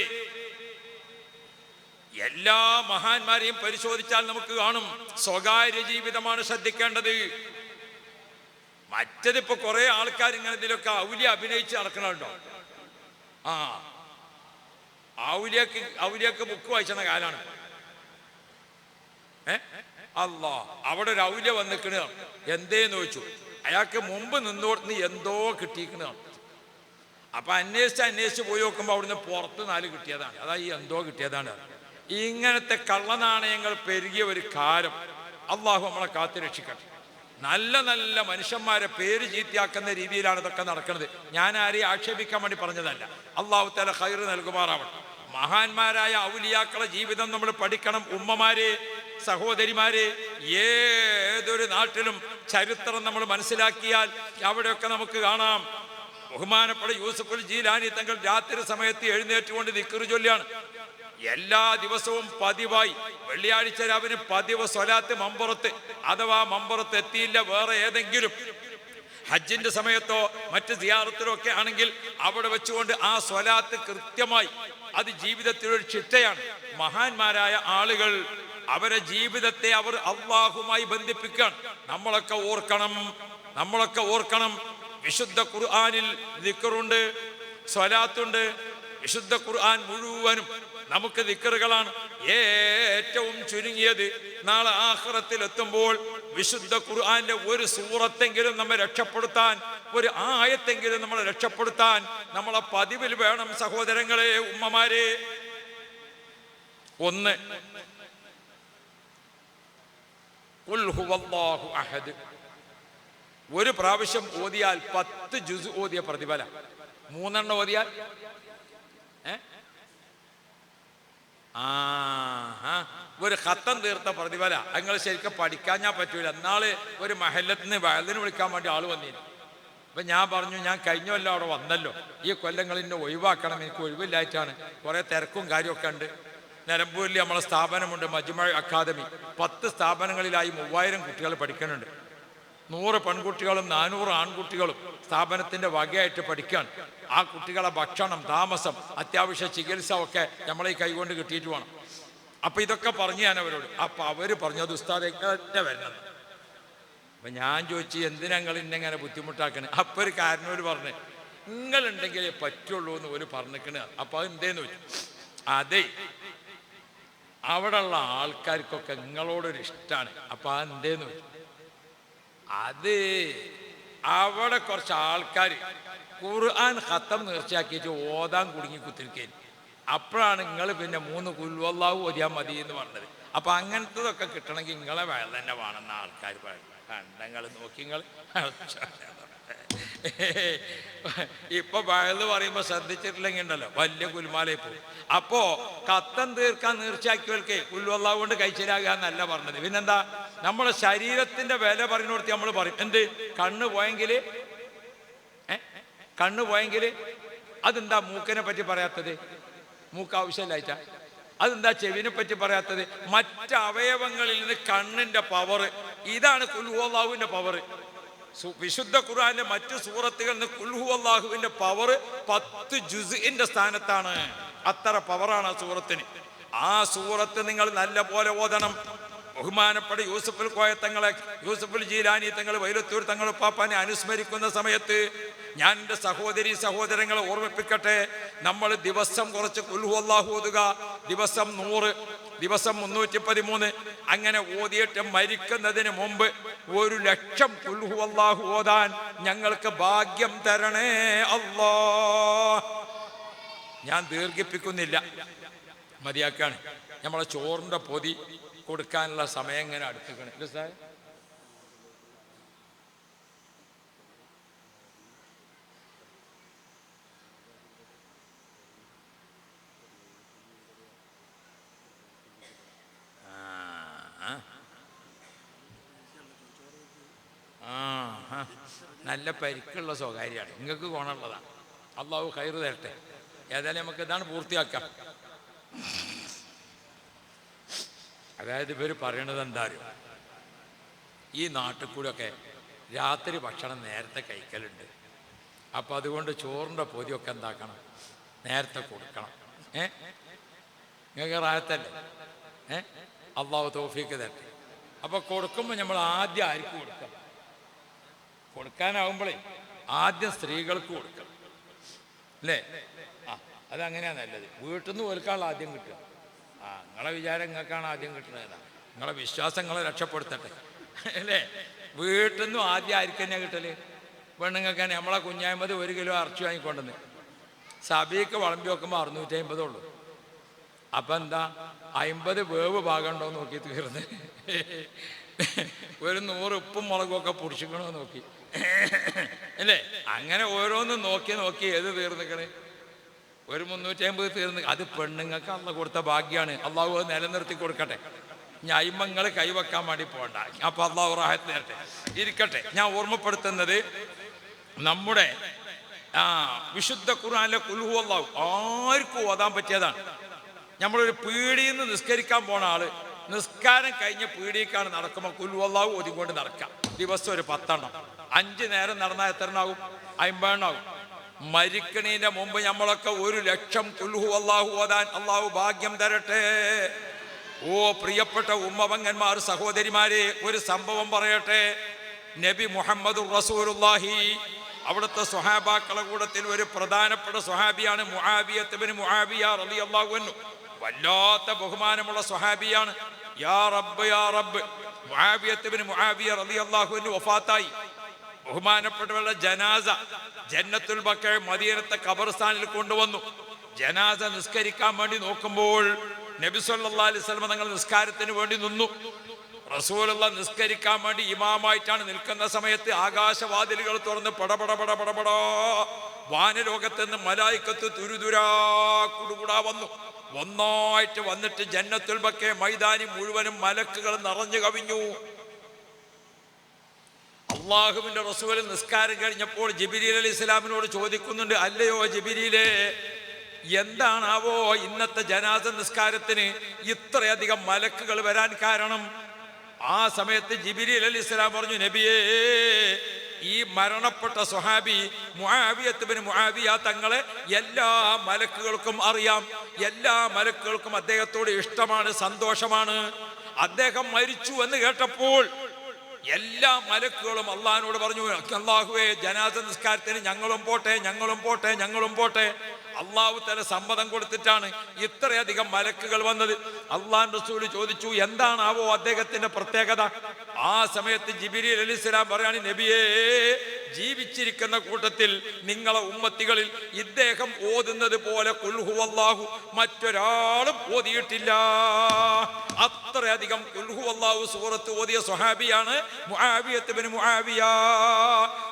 Speaker 1: എല്ലാ മഹാന്മാരെയും പരിശോധിച്ചാൽ നമുക്ക് കാണും സ്വകാര്യ ജീവിതമാണ് ശ്രദ്ധിക്കേണ്ടത്. മറ്റതിപ്പോ കുറെ ആൾക്കാർ ഇങ്ങനെ ഇതിലൊക്കെ ഔലി അഭിനയിച്ച് നടക്കണുണ്ടോ? ആ. ഔലിയക്ക് ഔലിയക്ക് ബുക്ക് വായിച്ചണ കാലാണ്. ഏ? അല്ലാ അവിടെ ഒരു ഔല്യ വന്നിക്കണ. എന്തേന്ന് ചോദിച്ചു? അയാൾക്ക് മുമ്പ് നിന്നോടുന്ന് എന്തോ കിട്ടിയിരിക്കണതാണ് അപ്പൊ അന്വേഷിച്ച് അന്വേഷിച്ച് പോയി നോക്കുമ്പോൾ അവിടുന്ന് പുറത്ത് നാല് കിട്ടിയതാണ്. അതാ ഈ എന്തോ കിട്ടിയതാണ്. ഇങ്ങനത്തെ കള്ളനാണയങ്ങൾ പെരുകിയ ഒരു കാലം. അള്ളാഹു നമ്മളെ കാത്തുരക്ഷിക്കട്ടെ നല്ല നല്ല മനുഷ്യന്മാരെ പേര് ചീത്തയാക്കുന്ന രീതിയിലാണ് ഇതൊക്കെ നടക്കുന്നത്. ഞാൻ ആരെയും ആക്ഷേപിക്കാൻ വേണ്ടി പറഞ്ഞതല്ല. അള്ളാഹു തല ഹൈർ നൽകുമാറാവട്ടെ. മഹാന്മാരായ ഔലിയാക്കളെ ജീവിതം നമ്മൾ പഠിക്കണം. ഉമ്മമാരെ സഹോദരിമാരെ ഏതൊരു നാട്ടിലും ചരിത്രം നമ്മൾ മനസ്സിലാക്കിയാൽ അവിടെയൊക്കെ നമുക്ക് കാണാം. ബഹുമാനപ്പെട്ട യൂസഫുൽ ജീലാനി തങ്ങൾ രാത്രി സമയത്ത് എഴുന്നേറ്റുകൊണ്ട് നിക്കറ് ചൊല്ലിയാണ് എല്ലാ ദിവസവും പതിവായി. വെള്ളിയാഴ്ച രാവിലെ പതിവ് സ്വലാത്ത് മമ്പുറത്ത്. അഥവാ മമ്പുറത്ത് എത്തിയില്ല വേറെ ഏതെങ്കിലും. ഹജ്ജിന്റെ സമയത്തോ മറ്റ് സിയാറത്തിലോ ഒക്കെ ആണെങ്കിൽ അവിടെ വെച്ചുകൊണ്ട് ആ സ്വലാത്ത് കൃത്യമായി. അത് ജീവിതത്തിലൊരു ചിട്ടയാണ്. മഹാന്മാരായ ആളുകൾ അവരെ ജീവിതത്തെ അവർ അള്ളാഹുമായി ബന്ധിപ്പിക്കാൻ നമ്മളൊക്കെ ഓർക്കണം. നമ്മളൊക്കെ ഓർക്കണം. വിശുദ്ധ ഖുർആാനിൽ ദിക്കറുണ്ട് സ്വലാത്തുണ്ട്. വിശുദ്ധ ഖുർആൻ മുഴുവനും നമുക്ക് ദിക്കറുകളാണ്. ഏറ്റവും ചുരുങ്ങിയത് നാളെ ആഹ്റത്തിൽ എത്തുമ്പോൾ വിശുദ്ധ ഖുർആന്റെ ഒരു സൂറത്തെങ്കിലും നമ്മെ രക്ഷപ്പെടുത്താൻ ഒരു ആയത്തെങ്കിലും നമ്മളെ രക്ഷപ്പെടുത്താൻ നമ്മളെ പതിവിൽ വേണം സഹോദരങ്ങളെ ഉമ്മമാരെ. ഒന്ന് അഹദ്. ഒരു പ്രാവശ്യം ഓതിയാൽ പത്ത് ജുസ് ഓതിയ പ്രതിഫലം. മൂന്നെണ്ണം ഓതിയാൽ? ആ. ഒരു ഹത്തം തീർത്ത പ്രതിഫല. നിങ്ങൾ ശരിക്കും പഠിക്കാൻ ഞാൻ പറ്റൂല. എന്നാൾ ഒരു മഹല്ലത്തിന് വയലിന് വിളിക്കാൻ വേണ്ടി ആൾ വന്നിരുന്നു അപ്പൊ ഞാൻ പറഞ്ഞു ഞാൻ കഴിഞ്ഞ കൊല്ലം അവിടെ വന്നല്ലോ. ഈ കൊല്ലങ്ങൾ എന്നെ ഒഴിവാക്കണം. എനിക്ക് ഒഴിവില്ലായിട്ടാണ്. കുറെ തിരക്കും കാര്യമൊക്കെ ഉണ്ട്. നിലമ്പൂരിൽ നമ്മളെ സ്ഥാപനമുണ്ട് മജ്മ അക്കാദമി. പത്ത് സ്ഥാപനങ്ങളിലായി മൂവായിരം കുട്ടികൾ പഠിക്കുന്നുണ്ട്. നൂറ് പെൺകുട്ടികളും നാനൂറ് ആൺകുട്ടികളും സ്ഥാപനത്തിന്റെ വകയായിട്ട് പഠിക്കാൻ ആ കുട്ടികളെ ഭക്ഷണം താമസം അത്യാവശ്യ ചികിത്സ ഒക്കെ നമ്മളെ കൈകൊണ്ട് കിട്ടിയിട്ട് വേണം. അപ്പൊ ഇതൊക്കെ പറഞ്ഞു ഞാൻ അവരോട്. അപ്പൊ അവർ പറഞ്ഞു അത് ഉസ്താദ് എങ്ങനെ വരുന്നത് അപ്പൊ ഞാൻ ചോദിച്ചു എന്തിനാ നിങ്ങൾ ഇന്നെങ്ങനെ ബുദ്ധിമുട്ടാക്കണേ? അപ്പൊ ഒരു കാരണവര് പറഞ്ഞു നിങ്ങളുണ്ടെങ്കിലേ പറ്റുള്ളൂ എന്ന് ഒരു പറഞ്ഞിക്കണ. അപ്പൊ അത് എന്തേന്ന് ചോദിച്ചു അതെ അവിടെയുള്ള ആൾക്കാർക്കൊക്കെ നിങ്ങളോടൊരു ഇഷ്ടമാണ് അപ്പൊ അത് എന്തേന്ന് അത് അവിടെ കുറച്ച് ആൾക്കാർ ഖുർആൻ ഖത്തം നേർച്ചയാക്കിയിട്ട് ഓതാൻ കുടുങ്ങി കുത്തിരിക്കേന്. അപ്പോഴാണ് നിങ്ങൾ പിന്നെ മൂന്ന് കുൽവല്ലാവ് ഓതിയാൽ മതി എന്ന് പറഞ്ഞത്. അപ്പൊ അങ്ങനത്തതൊക്കെ കിട്ടണമെങ്കിൽ നിങ്ങളെ വേല തന്നെ വേണമെന്ന ആൾക്കാർ പറയുന്നത് കണ്ടങ്ങൾ നോക്കി നിങ്ങൾ ഇപ്പൊ വയൽ പറയുമ്പോ ശ്രദ്ധിച്ചിട്ടില്ലെങ്കിൽ ഉണ്ടല്ലോ വലിയ കുൽമാലയിൽ പോകും. അപ്പോ കത്തം തീർക്കാൻ നീർച്ചയാക്കിയവർക്ക് കുൽവല്ലാവ് കൊണ്ട് കഴിച്ചിലാകുക എന്നല്ല പറഞ്ഞത്. പിന്നെന്താ? നമ്മുടെ ശരീരത്തിന്റെ വില പറഞ്ഞുകൊടുത്ത് നമ്മൾ പറയും. എന്ത്? കണ്ണ് പോയെങ്കിൽ കണ്ണ് പോയെങ്കിൽ അതെന്താ മൂക്കിനെ പറ്റി പറയാത്തത്? മൂക്ക് ആവശ്യമില്ലായിട്ടാ അതെന്താ ചെവിനെ പറ്റി പറയാത്തത്? മറ്റവയവങ്ങളിൽ നിന്ന് കണ്ണിന്റെ പവർ ഇതാണ് കുൽഹുവാഹുവിന്റെ പവർ വിശുദ്ധ ഖുർആന്റെ മറ്റു സൂറത്തുകളിൽ നിന്ന് കുൽഹു അള്ളാഹുവിന്റെ പവർ പത്ത് ജുസിന്റെ സ്ഥാനത്താണ്. അത്ര പവറാണ് ആ സൂറത്തിന്. ആ സൂറത്ത് നിങ്ങൾ നല്ല പോലെ ഓതണം. ബഹുമാനപ്പെട്ട യൂസഫുൽ കോയത്തങ്ങളെ യൂസഫുൽ ജീലാനി തങ്ങൾ വൈലത്തൂർ തങ്ങൾ പാപ്പാനെ അനുസ്മരിക്കുന്ന സമയത്ത് ഞാൻ എന്റെ സഹോദരി സഹോദരങ്ങളെ ഓർമ്മിപ്പിക്കട്ടെ. നമ്മൾ ദിവസം കുറച്ച് കുൽഹു അള്ളാഹു ഓതുക. ദിവസം നൂറ് ദിവസം മുന്നൂറ്റി പതിമൂന്ന് അങ്ങനെ ഓതിയിട്ട് മരിക്കുന്നതിന് മുമ്പ് ഒരു ലക്ഷം കുൽഹു ഓതാൻ ഞങ്ങൾക്ക് ഭാഗ്യം തരണേ അല്ലോ. ഞാൻ ദീർഘിപ്പിക്കുന്നില്ല. മതിയാക്കാണ്. നമ്മളെ ചോറിന്റെ പൊതി കൊടുക്കാനുള്ള സമയം ഇങ്ങനെ അടുത്തുക്കണം സാർ ആ. നല്ല പരിക്കുള്ള സ്വകാര്യമാണ്. നിങ്ങൾക്ക് ഗുണമുള്ളതാണ് അള്ളാഹു കയറ് തരട്ടെ. ഏതായാലും നമുക്ക് ഇതാണ് പൂർത്തിയാക്കാം. അതായത് ഇവർ പറയണത് എന്തായാലും ഈ നാട്ടിൽ കൂടെയൊക്കെ രാത്രി ഭക്ഷണം നേരത്തെ കഴിക്കലുണ്ട്. അപ്പം അതുകൊണ്ട് ചോറിന്റെ പൊതിയൊക്കെ എന്താക്കണം? നേരത്തെ കൊടുക്കണം. ഏ? നിങ്ങൾക്ക് റായത്തല്ലേ ഏ? അള്ളാഹു തോഫിക്ക് തരട്ടെ. അപ്പോൾ കൊടുക്കുമ്പോൾ നമ്മൾ ആദ്യം ആർക്ക് കൊടുക്കണം? കൊടുക്കാനാവുമ്പോഴേ ആദ്യം സ്ത്രീകൾക്ക് കൊടുക്കണം. അല്ലേ? ആ അതങ്ങനെയാണ് നല്ലത്. വീട്ടിൽ നിന്ന് കൊടുക്കാനുള്ള ആദ്യം കിട്ടുക. ആ നിങ്ങളെ വിചാരം നിങ്ങൾക്കാണ് ആദ്യം കിട്ടുന്നത് നിങ്ങളെ വിശ്വാസം നിങ്ങളെ രക്ഷപ്പെടുത്തട്ടെ. അല്ലേ? വീട്ടിൽ നിന്നും ആദ്യം ആർക്ക് തന്നെ കിട്ടൽ? പെണ്ണുങ്ങൾക്ക് തന്നെ നമ്മളെ കുഞ്ഞായ്മത് ഒരു കിലോ ഇറച്ചി വാങ്ങിക്കൊണ്ടെന്ന് സബിക്ക് വളമ്പി വെക്കുമ്പോൾ അറുന്നൂറ്റി അമ്പതേ ഉള്ളൂ. അപ്പം എന്താ? അമ്പത് വേവ് ഭാഗമുണ്ടോ നോക്കി തീർന്ന് ഒരു നൂറ് ഉപ്പും മുളകും ഒക്കെ പൊടിച്ചിക്കണോ നോക്കി. അല്ലേ അങ്ങനെ ഓരോന്നും നോക്കി നോക്കി ഏത് തീർന്നിക്കണ് ഒരു മുന്നൂറ്റി അമ്പത് തീർന്ന് അത് പെണ്ണുങ്ങൾക്ക് അള്ള കൊടുത്ത ഭാഗ്യമാണ് അള്ളാഹു അത് നിലനിർത്തി കൊടുക്കട്ടെ. ഞാൻ അയിമങ്ങൾ കൈവെക്കാൻ വേണ്ടി പോകണ്ട. അപ്പൊ അള്ളാഹു റാഹത്ത് തരട്ടെ. ഇരിക്കട്ടെ. ഞാൻ ഓർമ്മപ്പെടുത്തുന്നത് നമ്മുടെ ആ വിശുദ്ധ ഖുർആാനിലെ കുൽഹു അള്ളാഹു ആർക്കും ഓതാൻ പറ്റിയതാണ്. നമ്മളൊരു പീടിയിൽ നിന്ന് നിസ്കരിക്കാൻ പോണ ആൾ നിസ്കാരം കഴിഞ്ഞ പീടിയേക്കാണ് നടക്കുമ്പോൾ കുൽഹു അള്ളാഹു നടക്കാം. ദിവസം ഒരു പത്തെണ്ണം. അഞ്ച് നേരം നടന്നാൽ എത്ര എണ്ണാവും അമ്പതെണ്ണാവും മരിക്കണീന്റെ മുമ്പ് നമ്മളൊക്കെ ഒരു ലക്ഷം കുൽഹു അള്ളാഹു ഓതാൻ അള്ളാഹു ഭാഗ്യം തരട്ടെ. ഓ പ്രിയപ്പെട്ട ഉമ്മവങ്ങന്മാർ സഹോദരിമാരെ ഒരു സംഭവം പറയട്ടെ. നബി മുഹമ്മദ് റസൂലുള്ളാഹി. അവിടുത്തെ സുഹാബാക്കളെ കൂടത്തിൽ ഒരു പ്രധാനപ്പെട്ട സുഹാബിയാണ് മുആബിയത്ത് മുഹാബിയ റളിയല്ലാഹു അൻഹു. വല്ലാത്ത ബഹുമാനമുള്ള സുഹാബിയാണ് യാ റബ്ബ് യാ റബ്ബ്. മുആബിയത്ത് മുഹാബിയ റളിയല്ലാഹു അൻഹു വഫാത്തായി. ബഹുമാനപ്പെട്ടവരുടെ ജനാസ ജന്നത്തുൽ ബക്ക മദീനത്തെ കബർസ്ഥാനിൽ കൊണ്ടുവന്നു. ജനാസ നിസ്കരിക്കാൻ വേണ്ടി നോക്കുമ്പോൾ നബി സല്ലല്ലാഹു അലൈഹി സ്വലമ തങ്ങൾ നിസ്കാരത്തിന് വേണ്ടി നിന്നു. റസൂലുള്ള നിസ്കരിക്കാൻ വേണ്ടി ഇമാമായിട്ടാണ് നിൽക്കുന്ന സമയത്ത് ആകാശവാതിലുകൾ തുറന്ന് പടപട പട പടപടാ വാനലോകത്ത് നിന്ന് മലായിക്കത്ത് തുരുതുരാ കുടുകുടാ വന്നു. ഒന്നായിട്ട് വന്നിട്ട് ജന്നത്തുൽ ബക്കെ മൈതാനി മുഴുവനും മലക്കുകൾ നിറഞ്ഞു കവിഞ്ഞു. അള്ളാഹുവിന്റെ റസൂൽ നിസ്കാരം കഴിഞ്ഞപ്പോൾ ജബിരിൽ അലി ഇസ്ലാമിനോട് ചോദിക്കുന്നുണ്ട് അല്ലയോ ജബിരിയിലെ എന്താണാവോ ഇന്നത്തെ ജനാസ നിസ്കാരത്തിന് ഇത്രയധികം മലക്കുകൾ വരാൻ കാരണം? ആ സമയത്ത് ജിബിരി അലി ഇസ്ലാം പറഞ്ഞു നബിയേ ഈ മരണപ്പെട്ട സുഹാബി മുഹാബിയത്തുബിന് മുഹാബിയ തങ്ങളെ എല്ലാ മലക്കുകൾക്കും അറിയാം. എല്ലാ മലക്കുകൾക്കും അദ്ദേഹത്തോട് ഇഷ്ടമാണ് സന്തോഷമാണ്. അദ്ദേഹം മരിച്ചു എന്ന് കേട്ടപ്പോൾ എല്ലാ മലക്കുകളും അള്ളഹാനോട് പറഞ്ഞു അള്ളാഹുവേ ജനാസ നിസ്കാരത്തിന് ഞങ്ങളും പോട്ടെ ഞങ്ങളും പോട്ടെ ഞങ്ങളും പോട്ടെ. അള്ളാഹു തല സമ്മതം കൊടുത്തിട്ടാണ് ഇത്രയധികം മലക്കുകൾ വന്നത്. അള്ളാൻ റസൂൽ ചോദിച്ചു എന്താണാവോ അദ്ദേഹത്തിന്റെ പ്രത്യേകത? ആ സമയത്ത് ജിബിരി അലി ഇസ്ലാം പറയാണ് നബിയേ ജീവിച്ചിരിക്കുന്ന കൂട്ടത്തിൽ നിങ്ങളെ ഉമ്മത്തികളിൽ ഇദ്ദേഹം ഓതുന്നത് പോലെ കുൽഹു അള്ളാഹു മറ്റൊരാളും ഓതിയിട്ടില്ല. അത്രയധികം കുൽഹു അള്ളാഹു സൂറത്ത് ഓതിയ സ്വഹാബിയാണ് മുആവിയത്ത് മുആവിയ.